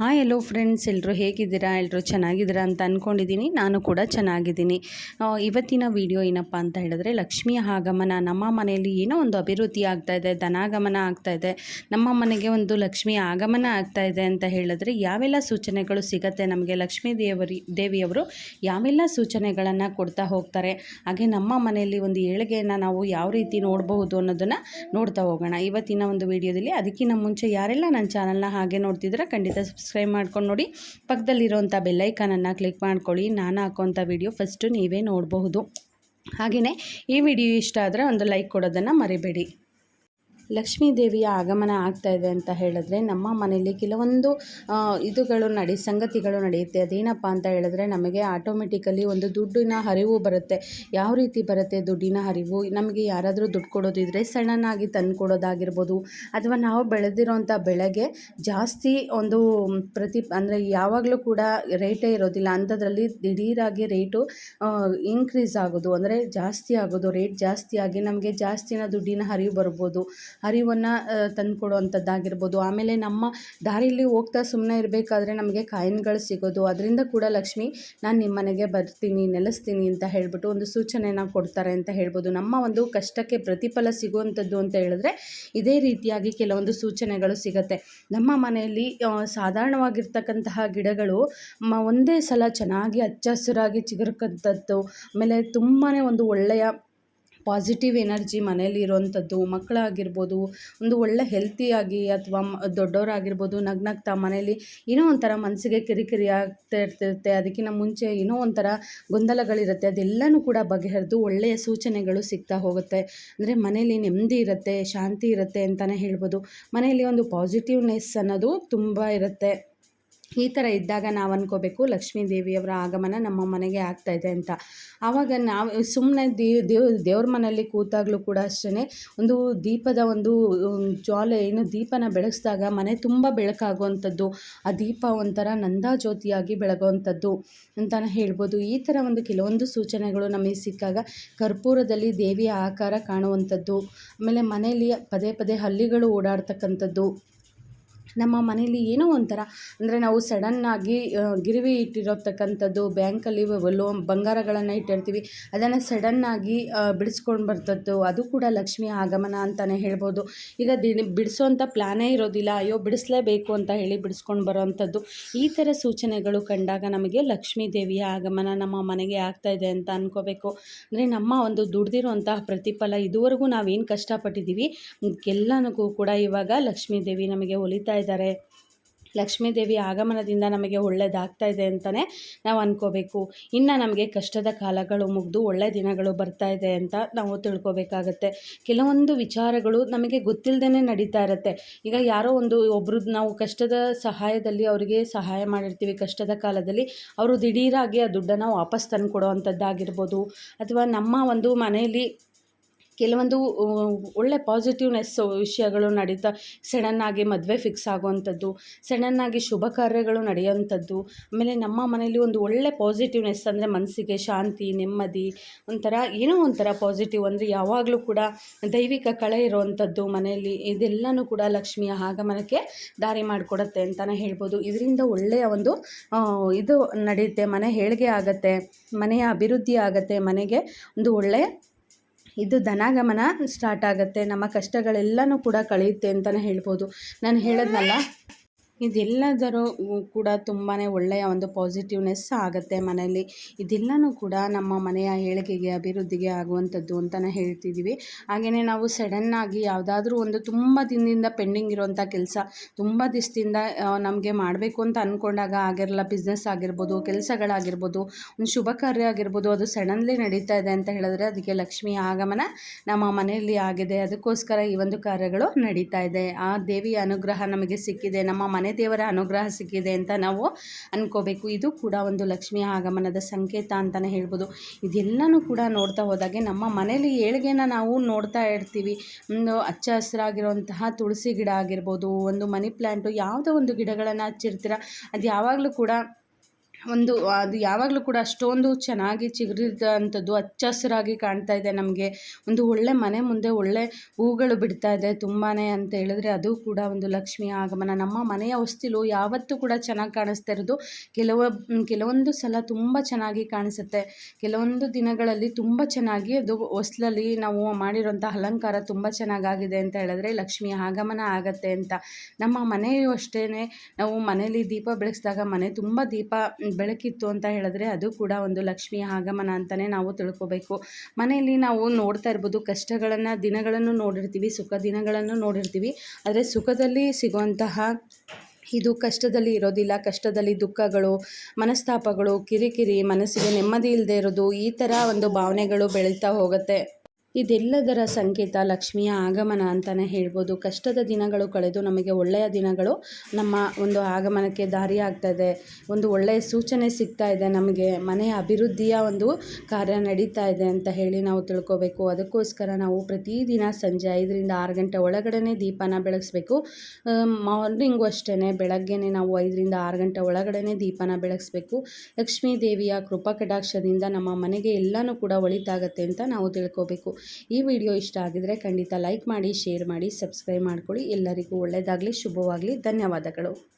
Hi ಎಲ್ಲೋ friends ಎಲ್ಲರೂ ಹೇಗಿದ್ದೀರಾ? ಎಲ್ಲರೂ ಚೆನ್ನಾಗಿದ್ದೀರಾ ಅಂತ ಅಂದ್ಕೊಂಡಿದ್ದೀನಿ ನಾನು ಕೂಡ ಚೆನ್ನಾಗಿದ್ದೀನಿ. ಇವತ್ತಿನ ವಿಡಿಯೋ ಏನಪ್ಪ ಅಂತ ಹೇಳಿದ್ರೆ ಲಕ್ಷ್ಮಿಯ ಆಗಮನ. ನಮ್ಮ ಮನೆಯಲ್ಲಿ ಏನೋ ಒಂದು ಅಭಿವೃದ್ಧಿ ಆಗ್ತಾ ಇದೆ, ಧನಾಗಮನ ಆಗ್ತಾ ಇದೆ. ನಮ್ಮ ಮನೆಗೆ ಒಂದು ಲಕ್ಷ್ಮಿಯ ಆಗಮನ ಆಗ್ತಾ ಇದೆ ಅಂತ ಹೇಳಿದ್ರೆ, ಯಾವೆಲ್ಲ ಸೂಚನೆಗಳು ಸಿಗತ್ತೆ? ನಮಗೆ ಲಕ್ಷ್ಮೀ ದೇವರಿ, ದೇವಿಯವರು ಯಾವೆಲ್ಲ ಸೂಚನೆಗಳನ್ನು ಕೊಡ್ತಾ ಹೋಗ್ತಾರೆ? ಹಾಗೆ ನಮ್ಮ ಮನೆಯಲ್ಲಿ ಒಂದು ಏಳಿಗೆಯನ್ನು ನಾವು ಯಾವ ರೀತಿ ನೋಡಬಹುದು ಅನ್ನೋದನ್ನು ನೋಡ್ತಾ ಹೋಗೋಣ. ಇವತ್ತಿನ ಒಂದು ವಿಡಿಯೋದಲ್ಲಿ ಅದಕ್ಕಿಂತ ಮುಂಚೆ ಯಾರೆಲ್ಲ ನನ್ನ ಚಾನಲ್ನ ಹಾಗೆ ನೋಡ್ತಿದ್ರೆ ಖಂಡಿತ ಸಬ್ಸ್ಕ್ರೈಬ್ ಮಾಡ್ಕೊಂಡು ನೋಡಿ. ಪಕ್ಕದಲ್ಲಿರೋಂಥ ಬೆಲ್ಲೈಕನನ್ನು ಕ್ಲಿಕ್ ಮಾಡ್ಕೊಳ್ಳಿ. ನಾನು ಹಾಕೋಂಥ ವಿಡಿಯೋ ಫಸ್ಟು ನೀವೇ ನೋಡಬಹುದು. ಹಾಗೆಯೇ ಈ ವಿಡಿಯೋ ಇಷ್ಟ ಆದರೆ ಒಂದು ಲೈಕ್ ಕೊಡೋದನ್ನು ಮರಿಬೇಡಿ. ಲಕ್ಷ್ಮೀ ದೇವಿಯ ಆಗಮನ ಆಗ್ತಾ ಇದೆ ಅಂತ ಹೇಳಿದ್ರೆ ನಮ್ಮ ಮನೆಯಲ್ಲಿ ಕೆಲವೊಂದು ಇದುಗಳು ನಡೆ, ಸಂಗತಿಗಳು ನಡೆಯುತ್ತೆ. ಅದೇನಪ್ಪ ಅಂತ ಹೇಳಿದ್ರೆ ನಮಗೆ ಆಟೋಮೆಟಿಕಲಿ ಒಂದು ದುಡ್ಡಿನ ಹರಿವು ಬರುತ್ತೆ. ಯಾವ ರೀತಿ ಬರುತ್ತೆ ದುಡ್ಡಿನ ಹರಿವು? ನಮಗೆ ಯಾರಾದರೂ ದುಡ್ಡು ಕೊಡೋದಿದ್ರೆ ಸಣ್ಣನಾಗಿ ತಂದು ಕೊಡೋದಾಗಿರ್ಬೋದು ಅಥವಾ ನಾವು ಬೆಳೆದಿರೋಂಥ ಬೆಳೆಗೆ ಜಾಸ್ತಿ ಒಂದು ಪ್ರತಿ, ಅಂದರೆ ಯಾವಾಗಲೂ ಕೂಡ ರೇಟೇ ಇರೋದಿಲ್ಲ. ಅಂಥದ್ರಲ್ಲಿ ದಿಢೀರಾಗಿ ರೇಟು ಇನ್ಕ್ರೀಸ್ ಆಗೋದು, ಅಂದರೆ ಜಾಸ್ತಿ ಆಗೋದು ರೇಟ್ ಜಾಸ್ತಿ ಆಗಿ ನಮಗೆ ಜಾಸ್ತಿನ ದುಡ್ಡಿನ ಹರಿವು ಬರ್ಬೋದು. ಹರಿವನ್ನು ತಂದುಕೊಡುವಂಥದ್ದಾಗಿರ್ಬೋದು. ಆಮೇಲೆ ನಮ್ಮ ದಾರಿಯಲ್ಲಿ ಹೋಗ್ತಾ ಸುಮ್ಮನೆ ಇರಬೇಕಾದ್ರೆ ನಮಗೆ ಕಾಯಿನ್ಗಳು ಸಿಗೋದು. ಅದರಿಂದ ಕೂಡ ಲಕ್ಷ್ಮಿ, ನಾನು ನಿಮ್ಮ ಮನೆಗೆ ಬರ್ತೀನಿ, ನೆಲೆಸ್ತೀನಿ ಅಂತ ಹೇಳ್ಬಿಟ್ಟು ಒಂದು ಸೂಚನೆನ ಕೊಡ್ತಾರೆ ಅಂತ ಹೇಳ್ಬೋದು. ನಮ್ಮ ಒಂದು ಕಷ್ಟಕ್ಕೆ ಪ್ರತಿಫಲ ಸಿಗುವಂಥದ್ದು ಅಂತ ಹೇಳಿದ್ರೆ ಇದೇ ರೀತಿಯಾಗಿ ಕೆಲವೊಂದು ಸೂಚನೆಗಳು ಸಿಗುತ್ತೆ. ನಮ್ಮ ಮನೆಯಲ್ಲಿ ಸಾಧಾರಣವಾಗಿರ್ತಕ್ಕಂತಹ ಗಿಡಗಳು ಮ, ಒಂದೇ ಸಲ ಚೆನ್ನಾಗಿ ಹಚ್ಚ ಹಸಿರಾಗಿ ಚಿಗುರ್ಕಂಥದ್ದು ಆಮೇಲೆ ತುಂಬಾ ಒಂದು ಒಳ್ಳೆಯ ಪಾಸಿಟಿವ್ ಎನರ್ಜಿ ಮನೇಲಿ ಇರೋವಂಥದ್ದು ಮಕ್ಕಳಾಗಿರ್ಬೋದು, ಒಂದು ಒಳ್ಳೆ ಹೆಲ್ತಿಯಾಗಿ ಅಥವಾ ದೊಡ್ಡವರಾಗಿರ್ಬೋದು, ನಗ್ನಗ್ತಾ ಮನೇಲಿ ಏನೋ ಒಂಥರ ಮನಸ್ಸಿಗೆ ಕಿರಿಕಿರಿ ಆಗ್ತಾ ಇರ್ತಿರುತ್ತೆ. ಅದಕ್ಕಿಂತ ಮುಂಚೆ ಏನೋ ಒಂಥರ ಗೊಂದಲಗಳಿರುತ್ತೆ. ಅದೆಲ್ಲನೂ ಕೂಡ ಬಗೆಹರಿದು ಒಳ್ಳೆಯ ಸೂಚನೆಗಳು ಸಿಗ್ತಾ ಹೋಗುತ್ತೆ. ಅಂದರೆ ಮನೇಲಿ ನೆಮ್ಮದಿ ಇರುತ್ತೆ, ಶಾಂತಿ ಇರುತ್ತೆ ಅಂತಲೇ ಹೇಳ್ಬೋದು. ಮನೆಯಲ್ಲಿ ಒಂದು ಪಾಸಿಟಿವ್ನೆಸ್ ಅನ್ನೋದು ತುಂಬ ಇರುತ್ತೆ. ಈ ಥರ ಇದ್ದಾಗ ನಾವು ಅನ್ಕೋಬೇಕು, ಲಕ್ಷ್ಮೀ ದೇವಿಯವರ ಆಗಮನ ನಮ್ಮ ಮನೆಗೆ ಆಗ್ತಾ ಇದೆ ಅಂತ. ಆವಾಗ ನಾವು ಸುಮ್ಮನೆ ದೇವ್, ದೇವ್ರ ಮನೆಯಲ್ಲಿ ಕೂತಾಗಲೂ ಕೂಡ ಅಷ್ಟೇ ಒಂದು ದೀಪದ ಒಂದು ಜ್ವಾಲೆ, ಏನು ದೀಪನ ಬೆಳಗಿಸಿದಾಗ ಮನೆ ತುಂಬ ಬೆಳಕಾಗುವಂಥದ್ದು, ಆ ದೀಪ ಒಂಥರ ನಂದಾಜ್ಯೋತಿಯಾಗಿ ಬೆಳಗುವಂಥದ್ದು ಅಂತಲೇ ಹೇಳ್ಬೋದು. ಈ ಥರ ಒಂದು ಕೆಲವೊಂದು ಸೂಚನೆಗಳು ನಮಗೆ ಸಿಕ್ಕಾಗ ಕರ್ಪೂರದಲ್ಲಿ ದೇವಿಯ ಆಕಾರ ಕಾಣುವಂಥದ್ದು, ಆಮೇಲೆ ಮನೆಯಲ್ಲಿ ಪದೇ ಪದೇ ಹಲ್ಲಿಗಳು ಓಡಾಡ್ತಕ್ಕಂಥದ್ದು ನಮ್ಮ ಮನೇಲಿ ಏನೋ ಒಂಥರ, ಅಂದರೆ ನಾವು ಸಡನ್ನಾಗಿ ಗಿರವಿ ಇಟ್ಟಿರತಕ್ಕಂಥದ್ದು ಬ್ಯಾಂಕಲ್ಲಿ ಲೋನ್, ಬಂಗಾರಗಳನ್ನು ಇಟ್ಟಿರ್ತೀವಿ, ಅದನ್ನು ಸಡನ್ನಾಗಿ ಬಿಡಿಸ್ಕೊಂಡು ಬರ್ತದ್ದು, ಅದು ಕೂಡ ಲಕ್ಷ್ಮಿಯ ಆಗಮನ ಅಂತಲೇ ಹೇಳ್ಬೋದು. ಈಗ ದಿನ, ಬಿಡಿಸೋಂಥ ಪ್ಲ್ಯಾನೇ ಇರೋದಿಲ್ಲ, ಅಯ್ಯೋ, ಬಿಡಿಸ್ಲೇಬೇಕು ಅಂತ ಹೇಳಿ ಬಿಡಿಸ್ಕೊಂಡು ಬರೋವಂಥದ್ದು ಈ ಥರ ಸೂಚನೆಗಳು ಕಂಡಾಗ ನಮಗೆ ಲಕ್ಷ್ಮೀ ದೇವಿಯ ಆಗಮನ ನಮ್ಮ ಮನೆಗೆ ಆಗ್ತಾ ಇದೆ ಅಂತ ಅನ್ಕೋಬೇಕು. ಅಂದರೆ ನಮ್ಮ ಒಂದು ದುಡ್ದಿರುವಂತಹ ಪ್ರತಿಫಲ ಇದುವರೆಗೂ ನಾವೇನು ಕಷ್ಟಪಟ್ಟಿದ್ದೀವಿ, ಎಲ್ಲನಿಗೂ ಕೂಡ ಇವಾಗ ಲಕ್ಷ್ಮೀ ದೇವಿ ನಮಗೆ ಒಲಿತಾ ಇದ್ದಾರೆ. ಲಕ್ಷ್ಮೀ ದೇವಿ ಆಗಮನದಿಂದ ನಮಗೆ ಒಳ್ಳೇದಾಗ್ತಾ ಇದೆ ಅಂತಲೇ ನಾವು ಅನ್ಕೋಬೇಕು. ಇನ್ನು ನಮಗೆ ಕಷ್ಟದ ಕಾಲಗಳು ಮುಗಿದು ಒಳ್ಳೆ ದಿನಗಳು ಬರ್ತಾ ಇದೆ ಅಂತ ನಾವು ತಿಳ್ಕೊಬೇಕಾಗತ್ತೆ. ಕೆಲವೊಂದು ವಿಚಾರಗಳು ನಮಗೆ ಗೊತ್ತಿಲ್ಲದೇ ನಡೀತಾ ಇರುತ್ತೆ. ಈಗ ಯಾರೋ ಒಂದು ಒಬ್ರು ನಾವು ಕಷ್ಟದ ಸಹಾಯದಲ್ಲಿ ಅವರಿಗೆ ಸಹಾಯ ಮಾಡಿರ್ತೀವಿ. ಕಷ್ಟದ ಕಾಲದಲ್ಲಿ ಅವರು ದಿಢೀರಾಗಿ ಆ ದುಡ್ಡನ್ನು ವಾಪಸ್ ತಂದು ಕೊಡೋ ಅಥವಾ ನಮ್ಮ ಒಂದು ಮನೆಯಲ್ಲಿ ಕೆಲವೊಂದು ಒಳ್ಳೆ ಪಾಸಿಟಿವ್ನೆಸ್ ವಿಷಯಗಳು ನಡೀತಾ ಸಡನ್ನಾಗಿ ಮದುವೆ ಫಿಕ್ಸ್ ಆಗುವಂಥದ್ದು ಸಡನ್ನಾಗಿ ಶುಭ ಕಾರ್ಯಗಳು ನಡೆಯುವಂಥದ್ದು, ಆಮೇಲೆ ನಮ್ಮ ಮನೆಯಲ್ಲಿ ಒಂದು ಒಳ್ಳೆ ಪಾಸಿಟಿವ್ನೆಸ್ ಅಂದರೆ ಮನಸ್ಸಿಗೆ ಶಾಂತಿ, ನೆಮ್ಮದಿ, ಒಂಥರ, ಏನೋ ಒಂಥರ ಪಾಸಿಟಿವ್ ಅಂದರೆ ಯಾವಾಗಲೂ ಕೂಡ ದೈವಿಕ ಕಳೆ ಇರುವಂಥದ್ದು ಮನೆಯಲ್ಲಿ ಇದೆಲ್ಲನೂ ಕೂಡ ಲಕ್ಷ್ಮಿಯ ಆಗಮನಕ್ಕೆ ದಾರಿ ಮಾಡಿಕೊಡುತ್ತೆ ಅಂತಲೇ ಹೇಳ್ಬೋದು. ಇದರಿಂದ ಒಳ್ಳೆಯ ಒಂದು ಇದು ನಡೆಯುತ್ತೆ ಮನೆ ಹೇಳಿಗೆ ಆಗತ್ತೆ, ಮನೆಯ ಅಭಿವೃದ್ಧಿ ಆಗತ್ತೆ, ಮನೆಗೆ ಒಂದು ಒಳ್ಳೆಯ ಇದು ಧನಾಗಮನ ಸ್ಟಾರ್ಟ್ ಆಗುತ್ತೆ. ನಮ್ಮ ಕಷ್ಟಗಳೆಲ್ಲನೂ ಕೂಡ ಕಳೆಯುತ್ತೆ ಅಂತಲೇ ಹೇಳ್ಬೋದು. ನಾನು ಹೇಳದ್ನಲ್ಲ? ಇದೆಲ್ಲದರ ಕೂಡ ತುಂಬಾ ಒಳ್ಳೆಯ ಒಂದು ಪಾಸಿಟಿವ್ನೆಸ್ ಆಗುತ್ತೆ ಮನೆಯಲ್ಲಿ. ಇದೆಲ್ಲನೂ ಕೂಡ ನಮ್ಮ ಮನೆಯ ಏಳಿಗೆಗೆ, ಅಭಿವೃದ್ಧಿಗೆ ಆಗುವಂಥದ್ದು ಅಂತಲೇ ಹೇಳ್ತಿದ್ದೀವಿ ಹಾಗೆಯೇ ನಾವು ಸಡನ್ನಾಗಿ ಯಾವುದಾದ್ರೂ ಒಂದು ತುಂಬ ದಿನದಿಂದ ಪೆಂಡಿಂಗ್ ಇರುವಂಥ ಕೆಲಸ, ತುಂಬ ದಿವಸದಿಂದ ನಮಗೆ ಮಾಡಬೇಕು ಅಂತ ಅಂದ್ಕೊಂಡಾಗ ಆಗಿರಲ್ಲ, ಬಿಸ್ನೆಸ್ ಆಗಿರ್ಬೋದು, ಕೆಲಸಗಳಾಗಿರ್ಬೋದು, ಒಂದು ಶುಭ ಕಾರ್ಯ ಆಗಿರ್ಬೋದು, ಅದು ಸಡನ್ಲಿ ನಡೀತಾ ಇದೆ ಅಂತ ಹೇಳಿದ್ರೆ ಅದಕ್ಕೆ ಲಕ್ಷ್ಮಿ ಆಗಮನ ನಮ್ಮ ಮನೆಯಲ್ಲಿ ಆಗಿದೆ. ಅದಕ್ಕೋಸ್ಕರ ಈ ಒಂದು ಕಾರ್ಯಗಳು ನಡೀತಾ ಇದೆ. ಆ ದೇವಿಯ ಅನುಗ್ರಹ ನಮಗೆ ಸಿಕ್ಕಿದೆ. ನಮ್ಮ ಮನೆ ದೇವರ ಅನುಗ್ರಹ ಸಿಕ್ಕಿದೆ ಅಂತ ನಾವು ಅನ್ಕೋಬೇಕು. ಇದು ಕೂಡ ಒಂದು ಲಕ್ಷ್ಮಿಯ ಆಗಮನದ ಸಂಕೇತ ಅಂತಲೇ ಹೇಳ್ಬೋದು. ಇದೆಲ್ಲನೂ ಕೂಡ ನೋಡ್ತಾ ಹೋದಾಗೆ ನಮ್ಮ ಮನೇಲಿ ಏಳಿಗೆನ ನಾವು ನೋಡ್ತಾ ಇರ್ತೀವಿ. ಒಂದು ಹಚ್ಚ ಹಸಿರಾಗಿರುವಂತಹ ತುಳಸಿ ಗಿಡ ಆಗಿರ್ಬೋದು, ಒಂದು ಮನಿ ಪ್ಲ್ಯಾಂಟು ಯಾವುದೋ ಒಂದು ಗಿಡಗಳನ್ನು ಹಚ್ಚಿರ್ತೀರ. ಅದು ಯಾವಾಗಲೂ ಕೂಡ ಒಂದು, ಅದು ಯಾವಾಗಲೂ ಕೂಡ ಅಷ್ಟೊಂದು ಚೆನ್ನಾಗಿ ಚಿಗುರಿದಂಥದ್ದು ಹಚ್ಚ ಹಸಿರಾಗಿ ಕಾಣ್ತಾ ಇದೆ ನಮಗೆ. ಒಂದು ಒಳ್ಳೆ ಮನೆ ಮುಂದೆ ಒಳ್ಳೆ ಹೂಗಳು ಬಿಡ್ತಾ ಇದೆ ತುಂಬಾ ಅಂತ ಹೇಳಿದ್ರೆ ಅದು ಕೂಡ ಒಂದು ಲಕ್ಷ್ಮಿಯ ಆಗಮನ. ನಮ್ಮ ಮನೆಯ ಹೊಸ್ತಿಲು ಯಾವತ್ತೂ ಕೂಡ ಚೆನ್ನಾಗಿ ಕಾಣಿಸ್ತಾ ಇರೋದು ಕೆಲವ, ಕೆಲವೊಂದು ಸಲ ತುಂಬ ಚೆನ್ನಾಗಿ ಕಾಣಿಸುತ್ತೆ. ಕೆಲವೊಂದು ದಿನಗಳಲ್ಲಿ ತುಂಬ ಚೆನ್ನಾಗಿ ಅದು ಹೊಸ್ಲಲ್ಲಿ ನಾವು ಮಾಡಿರೋಂಥ ಅಲಂಕಾರ ತುಂಬ ಚೆನ್ನಾಗಾಗಿದೆ ಅಂತ ಹೇಳಿದ್ರೆ ಲಕ್ಷ್ಮಿಯ ಆಗಮನ ಆಗತ್ತೆ ಅಂತ. ನಮ್ಮ ಮನೆಯು ಅಷ್ಟೇ ನಾವು ಮನೆಯಲ್ಲಿ ದೀಪ ಬೆಳೆಸಿದಾಗ ಮನೆ ತುಂಬ ದೀಪ ಬೆಳಕಿತ್ತು ಅಂತ ಹೇಳಿದ್ರೆ ಅದು ಕೂಡ ಒಂದು ಲಕ್ಷ್ಮಿಯ ಆಗಮನ ಅಂತಲೇ ನಾವು ತಿಳ್ಕೊಬೇಕು. ಮನೆಯಲ್ಲಿ ನಾವು ನೋಡ್ತಾ ಇರ್ಬೋದು, ಕಷ್ಟಗಳನ್ನು ದಿನಗಳನ್ನು ನೋಡಿರ್ತೀವಿ, ಸುಖ ದಿನಗಳನ್ನು ನೋಡಿರ್ತೀವಿ. ಆದರೆ ಸುಖದಲ್ಲಿ ಸಿಗುವಂತಹ ಇದು ಕಷ್ಟದಲ್ಲಿ ಇರೋದಿಲ್ಲ. ಕಷ್ಟದಲ್ಲಿ ದುಃಖಗಳು, ಮನಸ್ತಾಪಗಳು, ಕಿರಿಕಿರಿ, ಮನಸ್ಸಿಗೆ ನೆಮ್ಮದಿ ಇಲ್ಲದೆ ಇರೋದು, ಈ ಥರ ಒಂದು ಭಾವನೆಗಳು ಬೆಳೀತಾ ಹೋಗುತ್ತೆ. ಇದೆಲ್ಲದರ ಸಂಕೇತ ಲಕ್ಷ್ಮಿಯ ಆಗಮನ ಅಂತಲೇ ಹೇಳ್ಬೋದು. ಕಷ್ಟದ ದಿನಗಳು ಕಳೆದು ನಮಗೆ ಒಳ್ಳೆಯ ದಿನಗಳು ನಮ್ಮ ಒಂದು ಆಗಮನಕ್ಕೆ ದಾರಿ ಇದೆ ಒಂದು ಒಳ್ಳೆಯ ಸೂಚನೆ ಸಿಗ್ತಾ ಇದೆ. ನಮಗೆ ಮನೆಯ ಅಭಿವೃದ್ಧಿಯ ಒಂದು ಕಾರ್ಯ ನಡೀತಾ ಇದೆ ಅಂತ ಹೇಳಿ ನಾವು ತಿಳ್ಕೊಬೇಕು. ಅದಕ್ಕೋಸ್ಕರ ನಾವು ಪ್ರತಿದಿನ ಸಂಜೆ ಐದರಿಂದ ಆರು ಗಂಟೆ ಒಳಗಡೆ ದೀಪನ ಬೆಳಗಿಸ್ಬೇಕು. ಮಾರ್ನಿಂಗು ಅಷ್ಟೇ ಬೆಳಗ್ಗೆನೇ ನಾವು ಐದರಿಂದ ಆರು ಗಂಟೆ ಒಳಗಡೆ ದೀಪನ ಬೆಳಗಿಸ್ಬೇಕು. ಲಕ್ಷ್ಮೀ ದೇವಿಯ ಕೃಪಾ ಕಟಾಕ್ಷದಿಂದ ನಮ್ಮ ಮನೆಗೆ ಎಲ್ಲನೂ ಕೂಡ ಒಳಿತಾಗತ್ತೆ ಅಂತ ನಾವು ತಿಳ್ಕೊಬೇಕು. ಈ ವಿಡಿಯೋ ಇಷ್ಟ ಆಗಿದ್ರೆ ಖಂಡಿತ ಲೈಕ್ ಮಾಡಿ, ಶೇರ್ ಮಾಡಿ, ಸಬ್ಸ್ಕ್ರೈಬ್ ಮಾಡ್ಕೊಳ್ಳಿ. ಎಲ್ಲರಿಗೂ ಒಳ್ಳೆಯದಾಗಲಿ ಶುಭವಾಗಲಿ. ಧನ್ಯವಾದಗಳು.